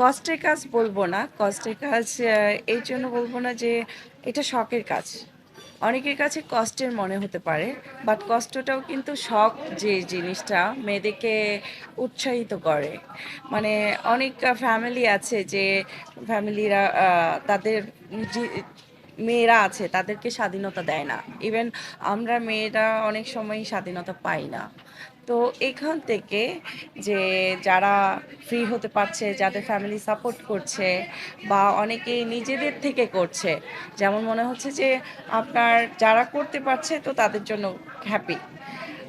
কষ্টের কাজ বলব না। কষ্টের কাজ এই জন্য বলব না যে এটা শখের কাজ। অনেকের কাছে কষ্টের মনে হতে পারে বাট কষ্টটাও কিন্তু শখ যে জিনিসটা মেয়েদেরকে উৎসাহিত করে। মানে অনেক ফ্যামিলি আছে যে ফ্যামিলিরা তাদের মেয়েরা আছে, তাদেরকে স্বাধীনতা দেয় না। ইভেন আমরা মেয়েরা অনেক সময় স্বাধীনতা পাই না। তো এখান থেকে যে যারা ফ্রি হতে পারছে যাদের ফ্যামিলি সাপোর্ট করছে বা অনেকে নিজেদের থেকে করছে যেমন মনে হচ্ছে যে আপনার যারা করতে পারছে তো তাদের জন্য হ্যাপি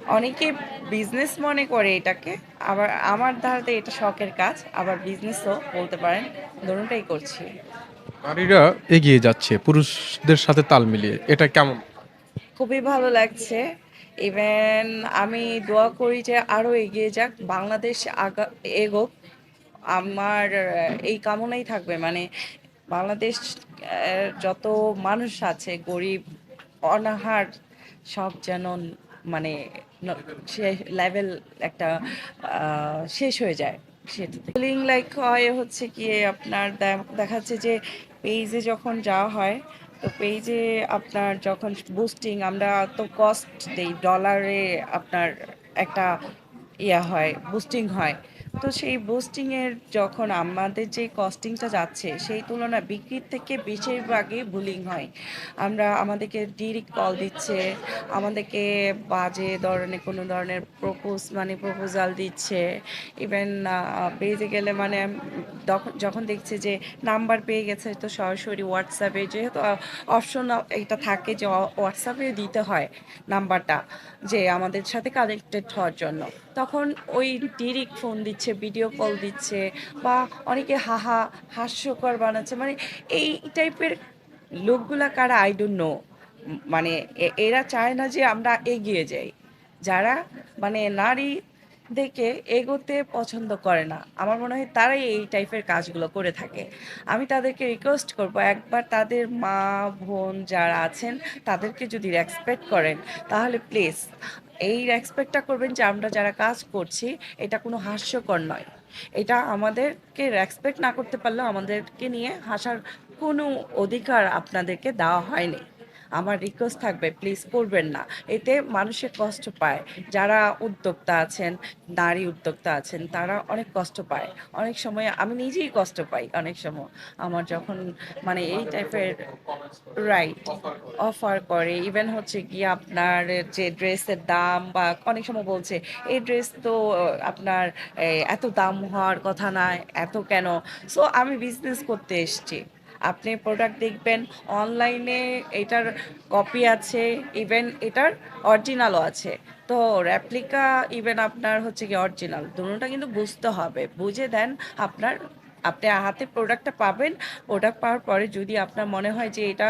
অনেকে বিজনেস মনে করে এটাকে আবার আমার ধারাতে এটা শখের কাজ আবার বিজনেসও বলতে পারেন দুটোটাই করছি। নারীরা এগিয়ে যাচ্ছে পুরুষদের সাথে তাল মিলিয়ে এটা কেমন? খুবই ভালো লাগছে। ইভেন আমি দোয়া করি যে আরও এগিয়ে যাক, বাংলাদেশ আগা, এগোক। আমার এই কামনাই থাকবে। মানে বাংলাদেশ যত মানুষ আছে, গরিব, অনাহার, সব যেন মানে লেভেল একটা শেষ হয়ে যায় সেটাতে। লাইক হয় হচ্ছে কি, আপনার দেখাচ্ছে যে পেজে যখন যাওয়া হয় তো পেজে আপনার যখন বুস্টিং আমরা তো কস্ট দেই ডলারে আপনার একটা ইয়া হয় বুস্টিং হয়। তো সেই বুস্টিংয়ের যখন আমাদের যে কস্টিংটা যাচ্ছে, সেই তুলনায় বিক্রির থেকে বেশিরভাগই বুলিং হয়। আমরা আমাদেরকে ডিরেক্ট কল দিচ্ছে, আমাদেরকে বাজে ধরনের, কোনো ধরনের প্রপোজ মানে প্রপোজাল দিচ্ছে। ইভেন পেজে গেলে মানে যখন দেখছে যে নাম্বার পেয়ে গেছে, তো সরাসরি হোয়াটসঅ্যাপে যেহেতু অপশন এটা থাকে যে হোয়াটসঅ্যাপে দিতে হয় নাম্বারটা যে আমাদের সাথে কানেক্টেড হওয়ার জন্য। তখন ওই ডিরেক্ট ফোন দিচ্ছে ভিডিও কল দিচ্ছে বা অনেকে হাহা, হাস্যকর বানাচ্ছে। মানে এই টাইপের লোকগুলা কারা? আই ডোন্ট নো মানে এরা চায় না যে আমরা এগিয়ে যাই। যারা মানে নারী দেখে এগোতে পছন্দ করে না। আমার মনে হয় তারাই এই টাইপের কাজগুলো করে থাকে। আমি তাদেরকে রিকোয়েস্ট করব, একবার তাদের মা, বোন যারা আছেন, তাদেরকে যদি রেসপেক্ট করেন, তাহলে প্লিজ এই রেসপেক্টটা করবেন যে আমরা যারা কাজ করছি, এটা কোনো হাস্যকর নয়। এটা আমাদেরকে রেসপেক্ট না করতে পারলেও আমাদেরকে নিয়ে হাসার কোনো অধিকার আপনাদেরকে দেওয়া হয়নি। আমার রিকোয়েস্ট থাকবে প্লিজ করবেন না। এতে মানুষের কষ্ট পায়। যারা উদ্যোক্তা আছেন, নারী উদ্যোক্তা আছেন, তারা অনেক কষ্ট পায়। অনেক সময় আমি নিজেই কষ্ট পাই অনেক সময়। আমার যখন মানে এই টাইপের রাইট অফার করে ইভেন হচ্ছে কি আপনার যে ড্রেসের দাম বা অনেক সময় বলছে এই ড্রেস তো, আপনার এত দাম হওয়ার কথা না, এত কেন? সো আমি বিজনেস করতে এসেছি। আপনি প্রোডাক্ট দেখবেন অনলাইনে এটার কপি আছে ইভেন এটার অরিজিনালও আছে। তো রেপ্লিকা ইভেন আপনার হচ্ছে কি অরিজিনাল দুটোটা কিন্তু বুঝতে হবে। বুঝে দেন আপনার, আপনি হাতে প্রোডাক্টটা পাবেন প্রোডাক্ট পাওয়ার পরে যদি আপনার মনে হয় যে এটা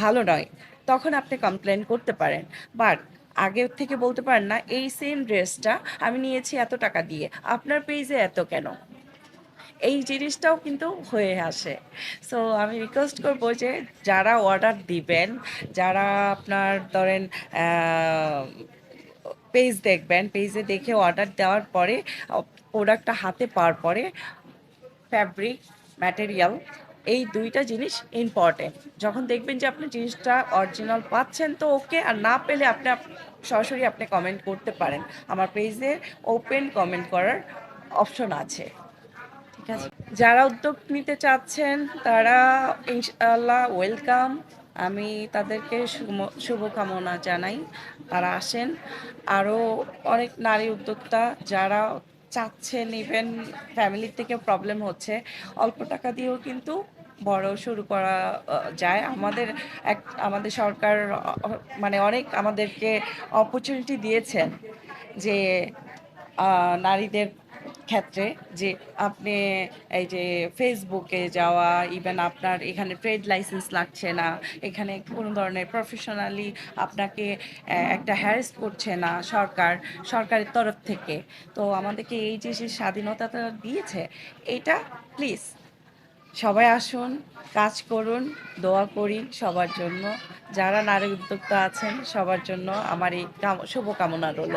ভালো নয়, তখন আপনি কমপ্লেন করতে পারেন। বাট আগে থেকে বলতে পারেন না, এই সেম ড্রেসটা আমি নিয়েছি এত টাকা দিয়ে, আপনার পেজে এত কেন? এই জিনিসটাও কিন্তু হয়ে আসে। সো আমি রিকোয়েস্ট করব যে যারা অর্ডার দিবেন, যারা আপনার ধরেন পেজ দেখবেন পেজে দেখে অর্ডার দেওয়ার পরে প্রোডাক্টটা হাতে পাওয়ার পরে ফ্যাব্রিক ম্যাটেরিয়াল এই দুইটা জিনিস ইম্পর্টেন্ট যখন দেখবেন যে আপনি জিনিসটা অরিজিনাল পাচ্ছেন তো ওকে আর না পেলে আপনি আপ- সরাসরি আপনি কমেন্ট করতে পারেন। আমার পেজে ওপেন কমেন্ট করার অপশন আছে। ঠিক আছে যারা উদ্যোগ নিতে চাচ্ছেন, তারা ইনশাল্লাহ ওয়েলকাম আমি তাদেরকে শুভ- শুভকামনা জানাই। তারা আসেন। আরও অনেক নারী উদ্যোক্তা যারা চাচ্ছেন ইভেন ফ্যামিলির থেকে প্রবলেম হচ্ছে। অল্প টাকা দিয়েও কিন্তু বড় শুরু করা যায়। আমাদের এক আমাদের সরকার মানে অনেক আমাদেরকে অপরচুনিটি দিয়েছেন যে নারীদের ক্ষেত্রে যে আপনি এই যে ফেসবুকে যাওয়া ইভেন আপনার এখানে ট্রেড লাইসেন্স লাগছে না, এখানে কোনো ধরনের প্রফেশনালি আপনাকে একটা হ্যারেস করছে না সরকার, সরকারের তরফ থেকে। তো আমাদেরকে এই যে যে স্বাধীনতাটা দিয়েছে, এটা প্লিজ সবাই আসুন, কাজ করুন, দোয়া করি সবার জন্য। যারা নারী উদ্যোক্তা আছেন, সবার জন্য আমার এই কাম- শুভকামনা রইল।